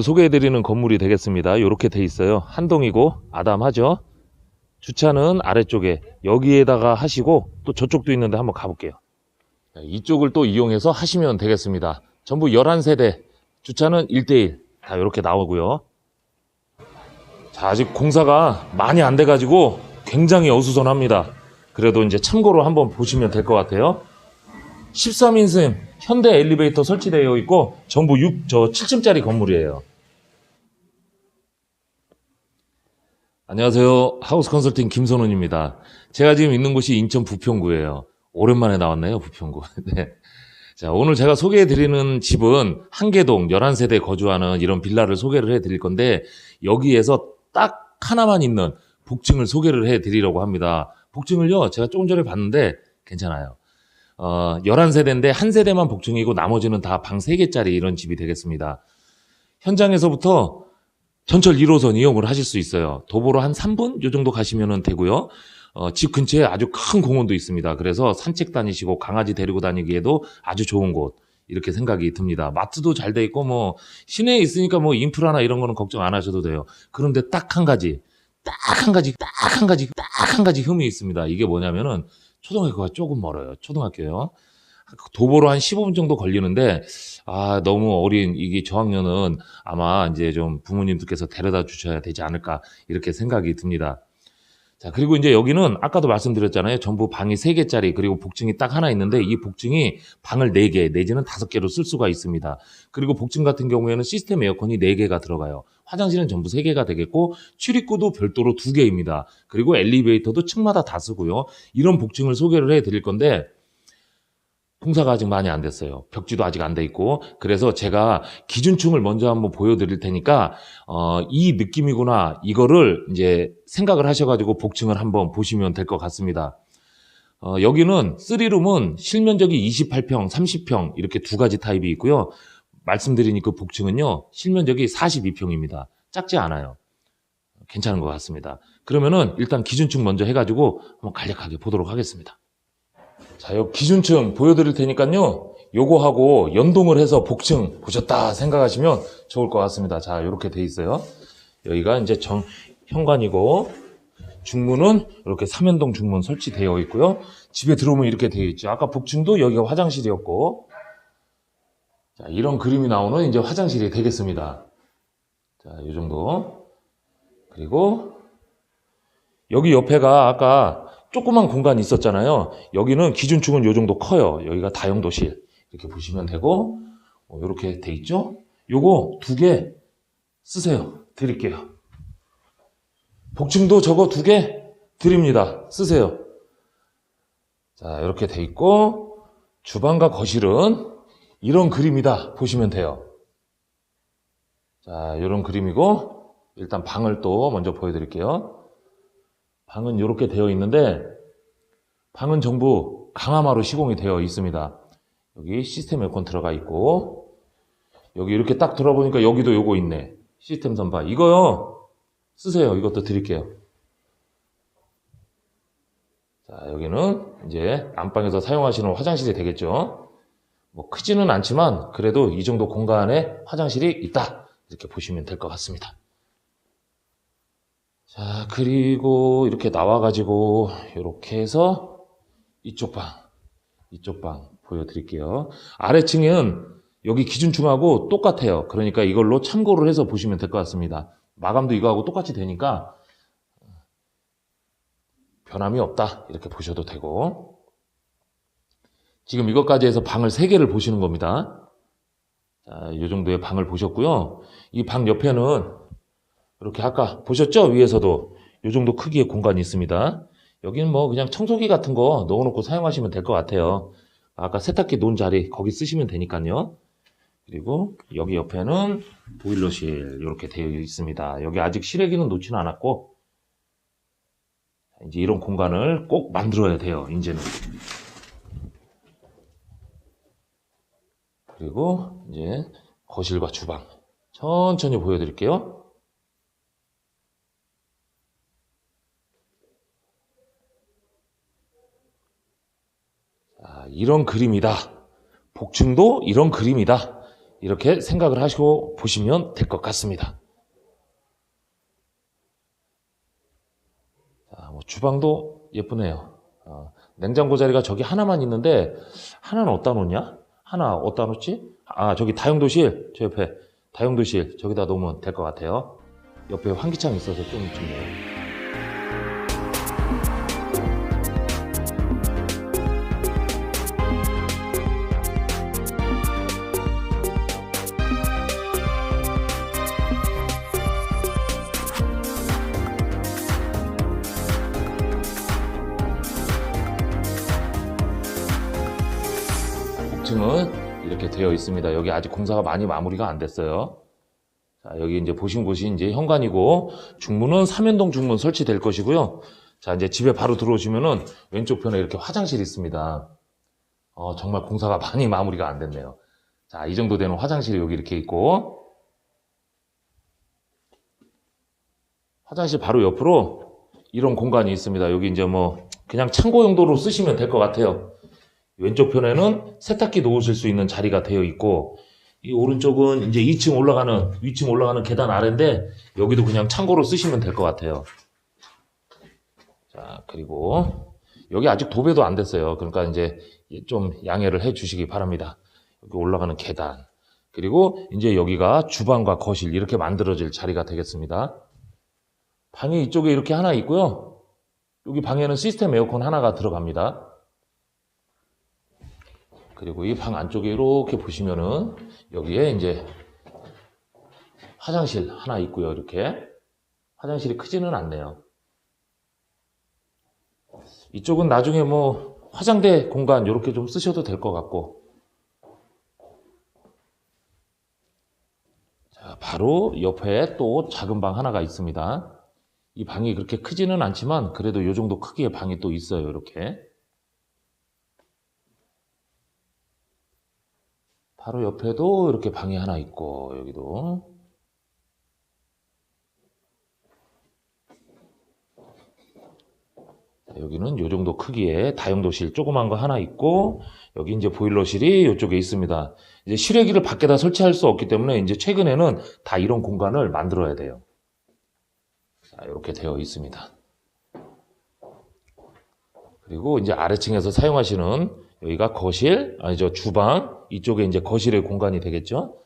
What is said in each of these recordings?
오늘 소개해드리는 건물이 되겠습니다. 이렇게 돼 있어요. 한 동이고 아담하죠. 주차는 아래쪽에 여기에다가 하시고 또 저쪽도 있는데 한번 가볼게요. 자, 이쪽을 또 이용해서 하시면 되겠습니다. 전부 11세대 주차는 1대1 다 이렇게 나오고요. 자, 아직 공사가 많이 안 돼가지고 굉장히 어수선합니다. 그래도 이제 참고로 한번 보시면 될 것 같아요. 13인승 현대 엘리베이터 설치되어 있고 전부 6, 저 7층짜리 건물이에요. 안녕하세요. 하우스 컨설팅 김선훈입니다. 제가 지금 있는 곳이 인천 부평구예요. 오랜만에 나왔네요, 부평구. 네. 자, 오늘 제가 소개해 드리는 집은 한계동 11세대 거주하는 이런 빌라를 소개를 해 드릴 건데 여기에서 딱 하나만 있는 복층을 소개를 해 드리려고 합니다. 복층을요, 제가 조금 전에 봤는데 괜찮아요. 어, 11세대인데 한 세대만 복층이고 나머지는 다 방 3개짜리 이런 집이 되겠습니다. 현장에서부터 전철 1호선 이용을 하실 수 있어요. 도보로 한 3분? 요 정도 가시면 되고요. 어, 집 근처에 아주 큰 공원도 있습니다. 그래서 산책 다니시고 강아지 데리고 다니기에도 아주 좋은 곳. 이렇게 생각이 듭니다. 마트도 잘 돼 있고 뭐 시내에 있으니까 뭐 인프라나 이런 거는 걱정 안 하셔도 돼요. 그런데 딱 한 가지, 딱 한 가지, 딱 한 가지, 딱 한 가지 흠이 있습니다. 이게 뭐냐면은 초등학교가 조금 멀어요. 초등학교요. 도보로 한 15분 정도 걸리는데 아 너무 어린 이게 저학년은 아마 이제 좀 부모님들께서 데려다 주셔야 되지 않을까 이렇게 생각이 듭니다. 자 그리고 이제 여기는 아까도 말씀드렸잖아요. 전부 방이 3개짜리 그리고 복층이 딱 하나 있는데 이 복층이 방을 4개 내지는 5개로 쓸 수가 있습니다. 그리고 복층 같은 경우에는 시스템 에어컨이 4개가 들어가요. 화장실은 전부 3개가 되겠고 출입구도 별도로 2개입니다. 그리고 엘리베이터도 층마다 다 쓰고요. 이런 복층을 소개를 해 드릴 건데 공사가 아직 많이 안 됐어요. 벽지도 아직 안 돼 있고. 그래서 제가 기준층을 먼저 한번 보여드릴 테니까, 어, 이 느낌이구나. 이거를 이제 생각을 하셔가지고 복층을 한번 보시면 될 것 같습니다. 어, 여기는 3룸은 실면적이 28평, 30평 이렇게 두 가지 타입이 있고요. 말씀드린 그 복층은요, 실면적이 42평입니다. 작지 않아요. 괜찮은 것 같습니다. 그러면은 일단 기준층 먼저 해가지고 한번 간략하게 보도록 하겠습니다. 자, 요 기준층 보여드릴 테니까요. 요거하고 연동을 해서 복층 보셨다 생각하시면 좋을 것 같습니다. 자, 요렇게 돼 있어요. 여기가 이제 정, 현관이고, 중문은 이렇게 삼연동 중문 설치되어 있고요. 집에 들어오면 이렇게 되어 있죠. 아까 복층도 여기가 화장실이었고, 자, 이런 그림이 나오는 이제 화장실이 되겠습니다. 자, 요 정도. 그리고, 여기 옆에가 아까 조그만 공간이 있었잖아요. 여기는 기준층은 요 정도 커요. 여기가 다용도실. 이렇게 보시면 되고, 어, 이렇게 돼 있죠? 요거 두 개 쓰세요. 드릴게요. 복층도 저거 두 개 드립니다. 쓰세요. 자, 이렇게 돼 있고, 주방과 거실은 이런 그림이다. 보시면 돼요. 자, 이런 그림이고, 일단 방을 또 먼저 보여드릴게요. 방은 이렇게 되어 있는데 방은 전부 강화마루 시공이 되어 있습니다. 여기 시스템 에어컨 들어가 있고 여기 이렇게 딱 들어보니까 여기도 요거 있네. 시스템 선반. 이거요. 쓰세요. 이것도 드릴게요. 자, 여기는 이제 안방에서 사용하시는 화장실이 되겠죠. 뭐 크지는 않지만 그래도 이 정도 공간에 화장실이 있다. 이렇게 보시면 될 것 같습니다. 자, 그리고 이렇게 나와가지고, 이렇게 해서 이쪽 방, 이쪽 방 보여드릴게요. 아래층은 여기 기준층하고 똑같아요. 그러니까 이걸로 참고를 해서 보시면 될 것 같습니다. 마감도 이거하고 똑같이 되니까 변함이 없다. 이렇게 보셔도 되고. 지금 이것까지 해서 방을 3개를 보시는 겁니다. 자, 이 정도의 방을 보셨고요. 이 방 옆에는 이렇게 아까 보셨죠? 위에서도 이 정도 크기의 공간이 있습니다. 여기는 뭐 그냥 청소기 같은 거 넣어놓고 사용하시면 될 것 같아요. 아까 세탁기 놓은 자리 거기 쓰시면 되니까요. 그리고 여기 옆에는 보일러실 이렇게 되어 있습니다. 여기 아직 실외기는 놓지는 않았고 이제 이런 공간을 꼭 만들어야 돼요. 이제는. 그리고 이제 거실과 주방 천천히 보여드릴게요. 자, 이런 그림이다. 복층도 이런 그림이다. 이렇게 생각을 하시고 보시면 될 것 같습니다. 자, 뭐 주방도 예쁘네요. 어, 냉장고 자리가 저기 하나만 있는데 하나는 어디다 놓냐? 하나 어디다 놓지? 아 저기 다용도실 저 옆에 다용도실 저기다 놓으면 될 것 같아요. 옆에 환기창 있어서 좀 좋네요. 복층은 이렇게 되어 있습니다. 여기 아직 공사가 많이 마무리가 안 됐어요. 자, 여기 이제 보신 곳이 이제 현관이고 중문은 삼연동 중문 설치될 것이고요. 자, 이제 집에 바로 들어오시면은 왼쪽 편에 이렇게 화장실이 있습니다. 어, 정말 공사가 많이 마무리가 안 됐네요. 자, 이 정도 되는 화장실이 여기 이렇게 있고 화장실 바로 옆으로 이런 공간이 있습니다. 여기 이제 뭐 그냥 창고 용도로 쓰시면 될 것 같아요. 왼쪽 편에는 세탁기 놓으실 수 있는 자리가 되어 있고 이 오른쪽은 이제 2층 올라가는 위층 올라가는 계단 아래인데 여기도 그냥 창고로 쓰시면 될 것 같아요. 자 그리고 여기 아직 도배도 안 됐어요. 그러니까 이제 좀 양해를 해 주시기 바랍니다. 여기 올라가는 계단 그리고 이제 여기가 주방과 거실 이렇게 만들어질 자리가 되겠습니다. 방이 이쪽에 이렇게 하나 있고요. 여기 방에는 시스템 에어컨 하나가 들어갑니다. 그리고 이 방 안쪽에 이렇게 보시면은 여기에 이제 화장실 하나 있고요. 이렇게 화장실이 크지는 않네요. 이쪽은 나중에 뭐 화장대 공간 이렇게 좀 쓰셔도 될 것 같고 자, 바로 옆에 또 작은 방 하나가 있습니다. 이 방이 그렇게 크지는 않지만 그래도 이 정도 크기의 방이 또 있어요. 이렇게 바로 옆에도 이렇게 방이 하나 있고 여기도 자, 여기는 이 정도 크기의 다용도실 조그만 거 하나 있고 여기 이제 보일러실이 이쪽에 있습니다. 이제 실외기를 밖에다 설치할 수 없기 때문에 이제 최근에는 다 이런 공간을 만들어야 돼요. 자, 이렇게 되어 있습니다. 그리고 이제 아래층에서 사용하시는 여기가 거실, 아니죠 주방 이쪽에 이제 거실의 공간이 되겠죠.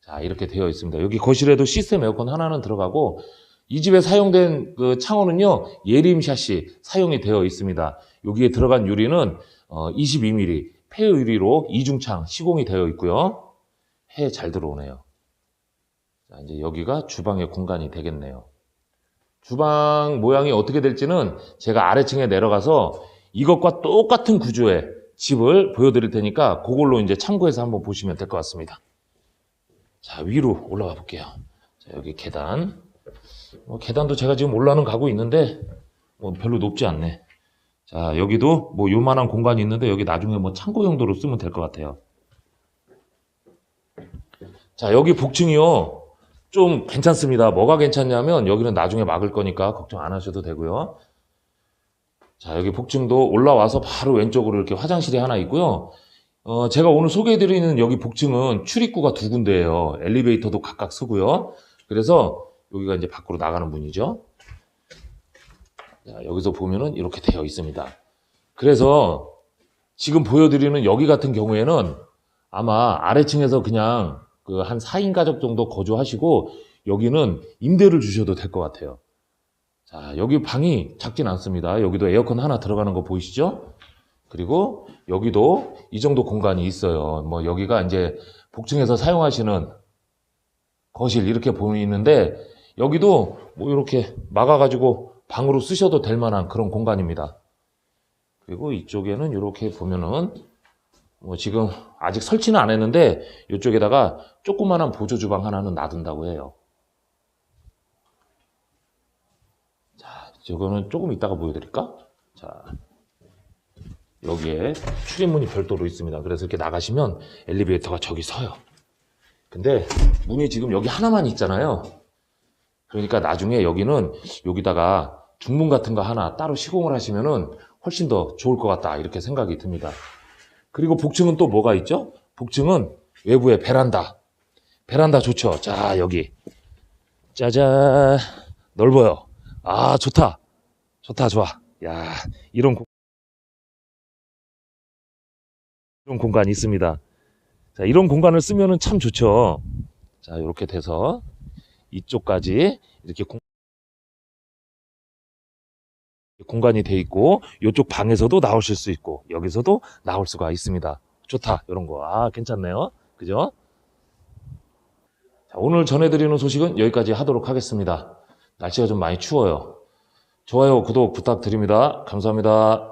자 이렇게 되어 있습니다. 여기 거실에도 시스템 에어컨 하나는 들어가고 이 집에 사용된 그 창호는요 예림 샷이 사용이 되어 있습니다. 여기에 들어간 유리는 어, 22mm 폐 유리로 이중창 시공이 되어 있고요. 해 잘 들어오네요. 자 이제 여기가 주방의 공간이 되겠네요. 주방 모양이 어떻게 될지는 제가 아래층에 내려가서 이것과 똑같은 구조의 집을 보여드릴 테니까 그걸로 이제 참고해서 한번 보시면 될 것 같습니다. 자, 위로 올라가 볼게요. 자, 여기 계단. 뭐 계단도 제가 지금 올라는 가고 있는데, 뭐 별로 높지 않네. 자, 여기도 뭐 요만한 공간이 있는데, 여기 나중에 뭐 창고 용도로 쓰면 될 것 같아요. 자, 여기 복층이요. 좀 괜찮습니다. 뭐가 괜찮냐면, 여기는 나중에 막을 거니까 걱정 안 하셔도 되고요. 자, 여기 복층도 올라와서 바로 왼쪽으로 이렇게 화장실이 하나 있고요. 어, 제가 오늘 소개해드리는 여기 복층은 출입구가 두 군데예요. 엘리베이터도 각각 쓰고요. 그래서 여기가 이제 밖으로 나가는 문이죠. 자, 여기서 보면은 이렇게 되어 있습니다. 그래서 지금 보여드리는 여기 같은 경우에는 아마 아래층에서 그냥 그 한 4인 가족 정도 거주하시고 여기는 임대를 주셔도 될 것 같아요. 자, 여기 방이 작진 않습니다. 여기도 에어컨 하나 들어가는 거 보이시죠? 그리고 여기도 이 정도 공간이 있어요. 뭐 여기가 이제 복층에서 사용하시는 거실 이렇게 보이는데 여기도 뭐 이렇게 막아가지고 방으로 쓰셔도 될 만한 그런 공간입니다. 그리고 이쪽에는 이렇게 보면은 뭐 지금 아직 설치는 안 했는데 이쪽에다가 조그만한 보조 주방 하나는 놔둔다고 해요. 저거는 조금 이따가 보여드릴까? 자, 여기에 출입문이 별도로 있습니다. 그래서 이렇게 나가시면 엘리베이터가 저기 서요. 근데 문이 지금 여기 하나만 있잖아요. 그러니까 나중에 여기는 여기다가 중문 같은 거 하나 따로 시공을 하시면은 훨씬 더 좋을 것 같다. 이렇게 생각이 듭니다. 그리고 복층은 또 뭐가 있죠? 복층은 외부에 베란다. 베란다 좋죠. 자, 여기. 짜잔. 넓어요. 아, 좋다. 좋다, 좋아. 야, 이런 공, 이런 공간이 있습니다. 자, 이런 공간을 쓰면은 참 좋죠. 자, 이렇게 돼서 이쪽까지 이렇게 공, 공간이 돼 있고 이쪽 방에서도 나오실 수 있고 여기서도 나올 수가 있습니다. 좋다. 이런 거. 아, 괜찮네요. 그죠? 자, 오늘 전해드리는 소식은 여기까지 하도록 하겠습니다. 날씨가 좀 많이 추워요. 좋아요, 구독 부탁드립니다. 감사합니다.